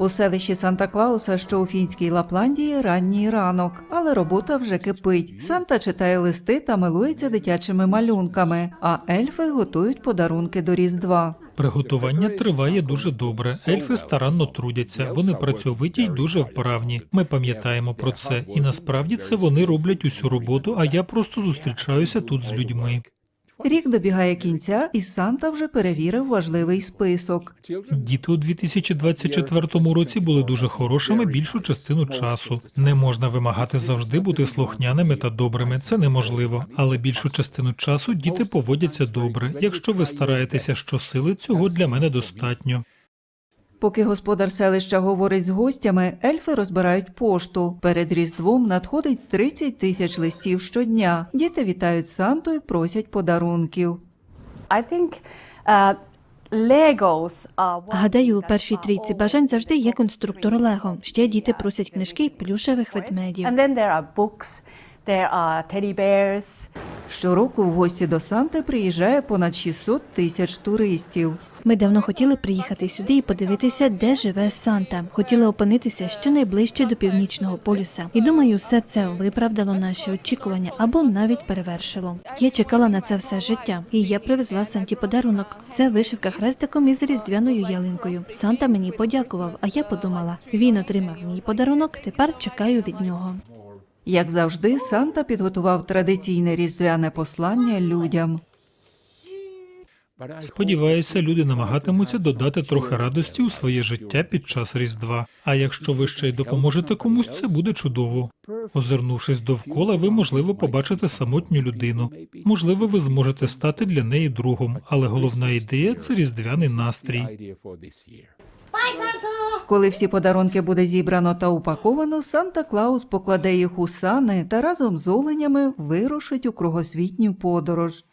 У селищі Санта Клауса, що у фінській Лапландії, ранній ранок, але робота вже кипить. Санта читає листи та милується дитячими малюнками, а ельфи готують подарунки до Різдва. Приготування триває дуже добре. Ельфи старанно трудяться, вони працьовиті й дуже вправні. Ми пам'ятаємо про це, і насправді це вони роблять усю роботу. А я просто зустрічаюся тут з людьми. Рік добігає кінця, і Санта вже перевірив важливий список. Діти у 2024 році були дуже хорошими більшу частину часу. Не можна вимагати завжди бути слухняними та добрими. Це неможливо. Але більшу частину часу діти поводяться добре. Якщо ви стараєтеся щосили, цього для мене достатньо. Поки господар селища говорить з гостями, ельфи розбирають пошту. Перед Різдвом надходить 30 тисяч листів щодня. Діти вітають Санту і просять подарунків. I think uh, Гадаю, у першій трійці бажань завжди є конструктор Лего. Ще діти просять книжки і плюшевих ведмедів. Щороку в гості до Санти приїжджає понад 600 тисяч туристів. Ми давно хотіли приїхати сюди і подивитися, де живе Санта. Хотіли опинитися щонайближче до північного полюса. І думаю, все це виправдало наші очікування або навіть перевершило. Я чекала на це все життя, і я привезла Санті подарунок. Це вишивка хрестиком із різдвяною ялинкою. Санта мені подякував, а я подумала, він отримав мій подарунок. Тепер чекаю від нього. Як завжди, Санта підготував традиційне різдвяне послання людям. Сподіваюся, люди намагатимуться додати трохи радості у своє життя під час Різдва. А якщо ви ще й допоможете комусь, це буде чудово. Озирнувшись довкола, ви можливо побачите самотню людину. Можливо, ви зможете стати для неї другом, але головна ідея це різдвяний настрій. Коли всі подарунки буде зібрано та упаковано, Санта Клаус покладе їх у сани та разом з оленями вирушить у кругосвітню подорож.